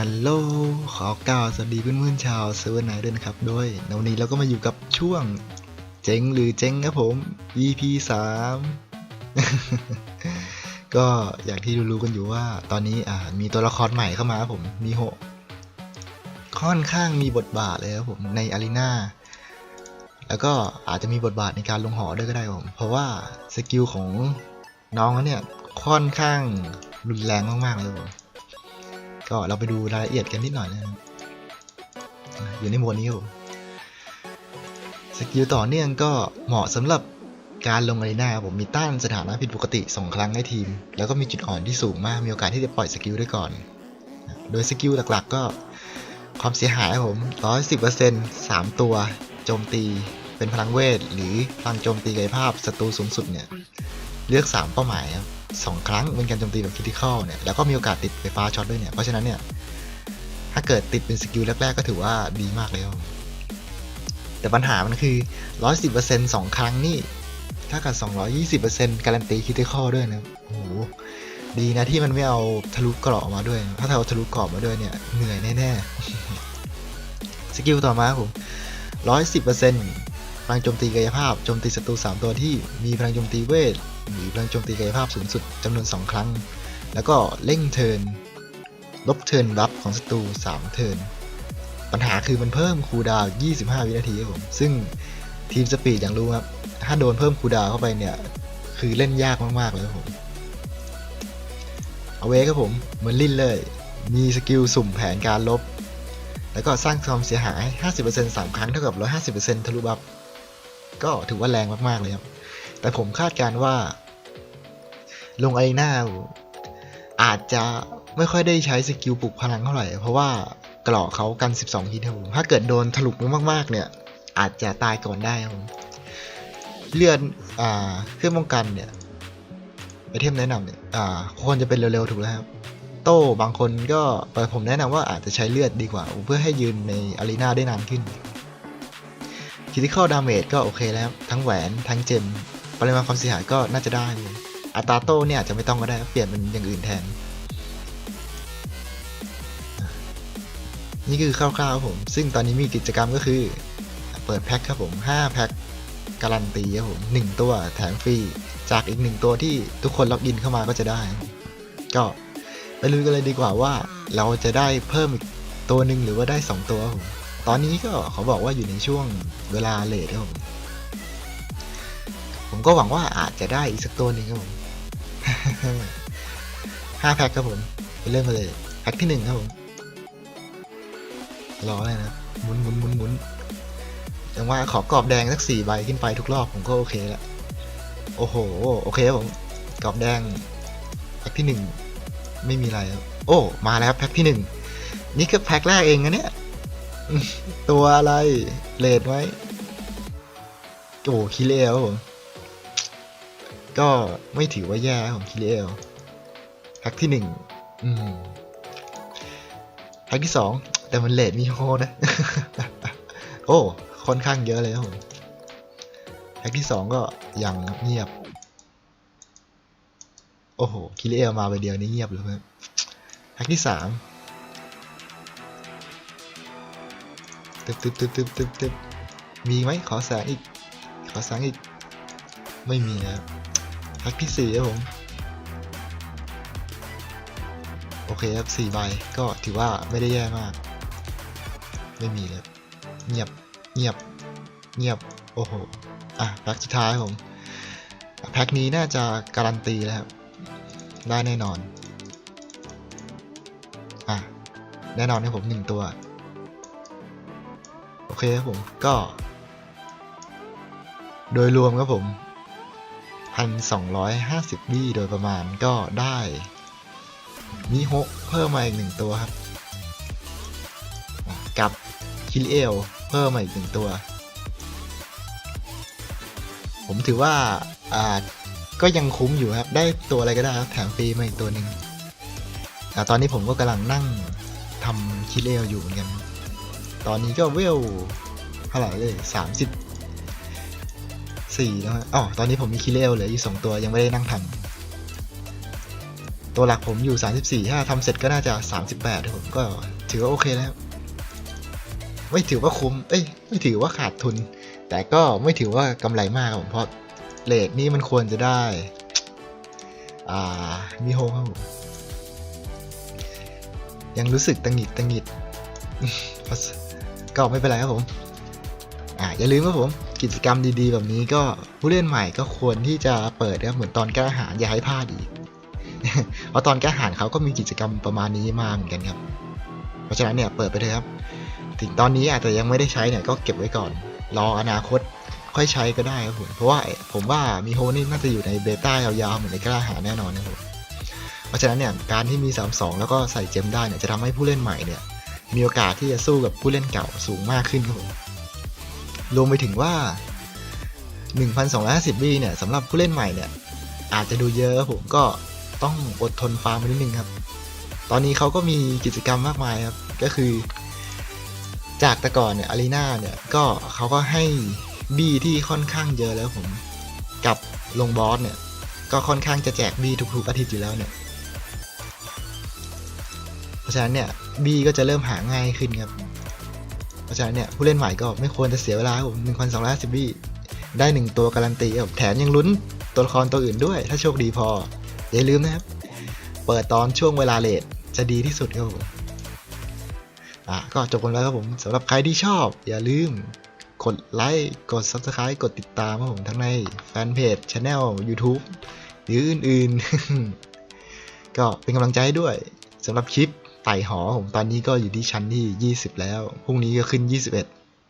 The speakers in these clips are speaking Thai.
ฮัลโหล ขอกล่าวสวัสดีเพื่อนๆชาวเซิร์ฟเวอร์ไนท์ด้วยนะครับโดยในวันนี้เราก็มาอยู่กับช่วง เจ๊งหรือเจ๊งครับผม EP 3 ก็อย่างที่รู้ๆกันอยู่ว่าตอนนี้อ่ามีตัวละครใหม่เข้ามาครับผม มีโหค่อนข้างมีบทบาทเลยครับผมในอารีนาแล้วก็อาจจะมีบทบาทในการลงหอด้วยก็ได้ครับผม เพราะว่าสกิลของน้องเขาเนี่ยค่อนข้างรุนแรงมากๆเลยครับผม ก็เราไปดูรายละเอียดกันนิดหน่อยนะครับอะอยู่ในหมวดนี้ครับสกิลต่อเนื่องก็เหมาะสำหรับการลงอารีนาครับผมมีต้านสถานะผิดปกติ 2 ครั้งให้ทีม แล้วก็มีจุดอ่อนที่สูงมากมีโอกาสที่จะปล่อยสกิลได้ก่อน โดยสกิลหลักๆ ก็ความเสียหายครับผม 110% 3 ตัว โจมตี เป็นพลังเวท หรือพลังโจมตีกายภาพศัตรูสูงสุดเนี่ย เลือก 3 เป้าหมายครับ สองครั้งเป็นการโจมตีแบบคริติคอลเนี่ยแล้วก็มีโอกาสติดไฟฟ้าช็อตด้วยเนี่ย เพราะฉะนั้นเนี่ย ถ้าเกิดติดเป็นสกิลแรก ๆ ก็ถือว่าดีมากเลยครับแต่ปัญหามันคือ 110% 2 ครั้งนี่ถ้ากับ 220%การันตีคริติคอลด้วยนะโอ้โหดีนะที่มันไม่เอาทะลุกราะมาด้วย ถ้าเอาทะลุกราะมาด้วยเนี่ยเหนื่อยแน่ๆสกิลต่อมาครับผม110%พลังโจมตีกายภาพโจมตีศัตรู3ตัวที่มีพลังโจมตีเวท หรือพลังโจมตีกายภาพสูงสุดจำนวน 2 ครั้ง แล้วก็เร่งเทิน ลบเทินรับของศัตรู 3 เทิน ปัญหาคือมันเพิ่มคูดาว 25 วินาทีครับผม ซึ่งทีมสปีดอย่างรู้ครับ ถ้าโดนเพิ่มคูดาวเข้าไปเนี่ย คือเล่นยากมาก ๆ เลยครับผม เอาเวครับผม เหมือนลินเลย มีสกิลสุ่มแผนการลบ แล้วก็สร้างความเสียหาย 50% 3 ครั้งเท่ากับ 150%ทะลุบัฟก็ถือว่าแรงมาก ๆ เลยครับ แต่ผมคาดการณ์ว่าลงไอหน้าอาจจะไม่ค่อยได้ใช้สกิลปลุกพลังเท่าไหร่ เพราะว่าเกราะเขากัน 12ฮิตครับผมถ้าเกิดโดนถลุกมากๆ เนี่ย อาจจะตายก่อนได้ครับผมเลือดอ่าเครื่องป้องกันเนี่ยไอเทมแนะนำเนี่ยอ่าควรจะเป็นเร็วๆถูกแล้วครับโต้บางคนก็เอ่ผมแนะนำว่าอาจจะใช้เลือดดีกว่า เพื่อให้ยืนในอารีนาได้นานขึ้น critical damage ก็โอเคแล้ว ทั้งแหวนทั้งเจม ปริมาณความเสียหายก็น่าจะได้เลยอัตราโต้เนี่ยอาจจะไม่ต้องก็ได้เปลี่ยนเป็นอย่างอื่นแทน นี่คือคร่าวๆผมซึ่งตอนนี้มีกิจกรรมก็คือ เปิดแพ็คครับผม 5 แพ็คการันตีครับผม1ตัวแถมฟรีจากอีก 1 ตัวที่ทุกคนล็อกอินเข้ามาก็จะได้ ก็ไปลุยกันเลยดีกว่าว่าเราจะได้เพิ่มอีกตัวหนึ่งหรือว่าได้ 2 ตัวครับผมตอนนี้ก็เขาบอกว่าอยู่ในช่วงเวลาเลทครับผม ผมก็หวังว่าอาจจะได้อีกสักตัวหนึ่งครับผมห้าแพ็คครับผมไปเริ่มกันเลยแพ็คที่หนึ่งครับผมรออะไรนะหมุนหมุนหมุนหมุนอย่างว่าขอกรอบแดงสักสี่ใบขึ้นไปทุกรอบผมก็โอเคละโอ้โหโอเคครับผมกรอบแดงแพ็คที่หนึ่งไม่มีอะไรครับโอ้มาแล้วครับแพ็คที่หนึ่งนี่ก็แพ็คแรกเองนะเนี่ยตัวอะไรเลดไหมโอ้คิเลลครับผม ก็ไม่ถือว่าแย่ของคิเลลแพ็คที่หนึ่งแพ็คที่สองแต่มันเลดมีโฮนะ โอ้ ค่อนข้างเยอะเลยครับผมแพ็คที่สองก็ยังเงียบ โอ้โห คิเลลมาไปเดียวนี้เงียบเลยครับแพ็คที่สามตึ๊บตึ๊บตึ๊บตึ๊บตึบตึบมีไหมขอแสงอีก ขอแสงอีก ไม่มีนะครับ พ็คที่สี่ครับผม โอเคครับสี่ใบก็ถือว่าไม่ได้แย่มาก ไม่มีเลยเงียบเงียบเงียบโอ้โหอะแพ็คสุดท้ายผมแพ็คนี้น่าจะการันตีแล้วครับได้แน่นอนอะแน่นอนให้ผมหนึ่งตัว โอเคครับผมก็ โดยรวมครับผม พันสองร้อยห้าสิบมีโดยประมาณก็ได้มิโฮเพิ่มมาอีกหนึ่งตัวครับ กับคิริเอลเพิ่มมาอีกหนึ่งตัว ผมถือว่าอ่าก็ยังคุ้มอยู่ครับ ได้ตัวอะไรก็ได้ครับ แถมฟรีมาอีกตัวหนึ่งอ่ตอนนี้ผมก็กำลังนั่งทำคิริเอลอยู่เหมือนกัน ตอนนี้ก็เวลเท่าไหร่เลยสามสิบ สี่แล้วฮะอ๋อตอนนี้ผมมีคิเลลเหลืออยู่สองตัวยังไม่ได้นั่งทตัวหลักผมอยู่34ถ้าทำเสร็จก็น่าจะ38ครับผมก็ถือว่าโอเคแล้ว ไม่ถือว่าคุ้มเอ้ยไม่ถือว่าขาดทุน แต่ก็ไม่ถือว่ากำไรมากครับผมเพราะเลทนี่มันควรจะได้ อ่ามีโฮครับผมยังรู้สึกตังหิดตังหิดก็ไม่เป็นไรครับผม อ่าอย่าลืมครับผมกิจกรรมดีๆ แบบนี้ก็ผู้เล่นใหม่ก็ควรที่จะเปิดนะเหมือนตอนกล้าหารอย่าให้พลาดอีกเพราะตอนกล้าหารเขาก็มีกิจกรรมประมาณนี้มาเหมือนกันครับ เพราะฉะนั้นเนี่ยเปิดไปเลยครับ ถึงตอนนี้อาจจะยังไม่ได้ใช้เนี่ยก็เก็บไว้ก่อน รออนาคตค่อยใช้ก็ได้ครับผมเพราะว่าผมว่ามีโฮนี่น่าจะอยู่ในเบต้ายาวๆเหมือนในกล้าหารแน่นอนนะครับเพราะฉะนั้นเนี่ยการที่มี 32 แล้วก็ใส่เจมได้เนี่ยจะทำให้ผู้เล่นใหม่เนี่ยมีโอกาสที่จะสู้กับผู้เล่นเก่าสูงมากขึ้นครับผม รวมไปถึงว่า 1,250บีเนี่ยสำหรับผู้เล่นใหม่เนี่ย อาจจะดูเยอะผมก็ต้องอดทนฟาร์มนิดนึงครับ ตอนนี้เขาก็มีกิจกรรมมากมายครับ ก็คือ จากแต่ก่อนเนี่ยอารีนาเนี่ย ก็เขาก็ให้บีที่ค่อนข้างเยอะแล้วผมกับลงบอสเนี่ย ก็ค่อนข้างจะแจกบีทุกๆอาทิตย์อยู่แล้วเนี่ย เพราะฉะนั้นเนี่ยบีก็จะเริ่มหาง่ายขึ้นครับ ราะฉะนั้นเนี่ยผู้เล่นใหม่ก็ไม่ควรจะเสียเวลาครับผม1,250บีได้หนึ่งตัวการันตีแถมยังลุ้นตัวละครตัวอื่นด้วย ถ้าโชคดีพอ อย่าลืมนะครับ เปิดตอนช่วงเวลาเลทจะดีที่สุดครับผมอะก็จบกันแล้วครับผมสำหรับใครที่ชอบ อย่าลืมกดไลค์กด Subscribe กดติดตามครับผมทั้งในแฟนเพจ Channel YouTube หรืออื่นๆ ก็เป็นกำลังใจด้วยสำหรับคลิป ไต่หอผมตอนนี้ก็อยู่ที่ชั้นที่ 20 แล้ว พรุ่งนี้ก็ขึ้น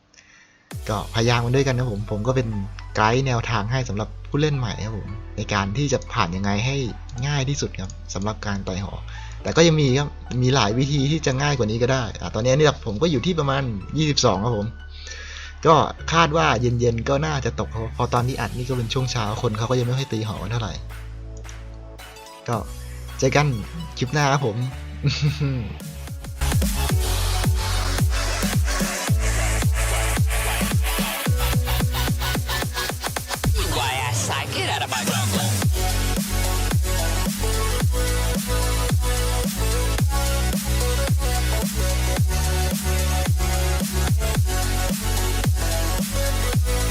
21 ก็พยายามกันด้วยกันนะผม ผมก็เป็นไกด์แนวทางให้สำหรับผู้เล่นใหม่ครับผมในการที่จะผ่านยังไงให้ง่ายที่สุดครับสำหรับการไต่หอ แต่ก็ยังมีครับมีหลายวิธีที่จะง่ายกว่านี้ก็ได้อตอนนี้นี่ผมก็อยู่ที่ประมาณ 22 ครับผม ก็คาดว่าเย็นๆก็น่าจะตกเพราะพอตอนที่อัดนี่ก็เป็นช่วงเช้าคนเขาก็ยังไม่ค่อยตีหอเท่าไหร่ ก็เจอกันคลิปหน้าครับผม Get out of my jungle.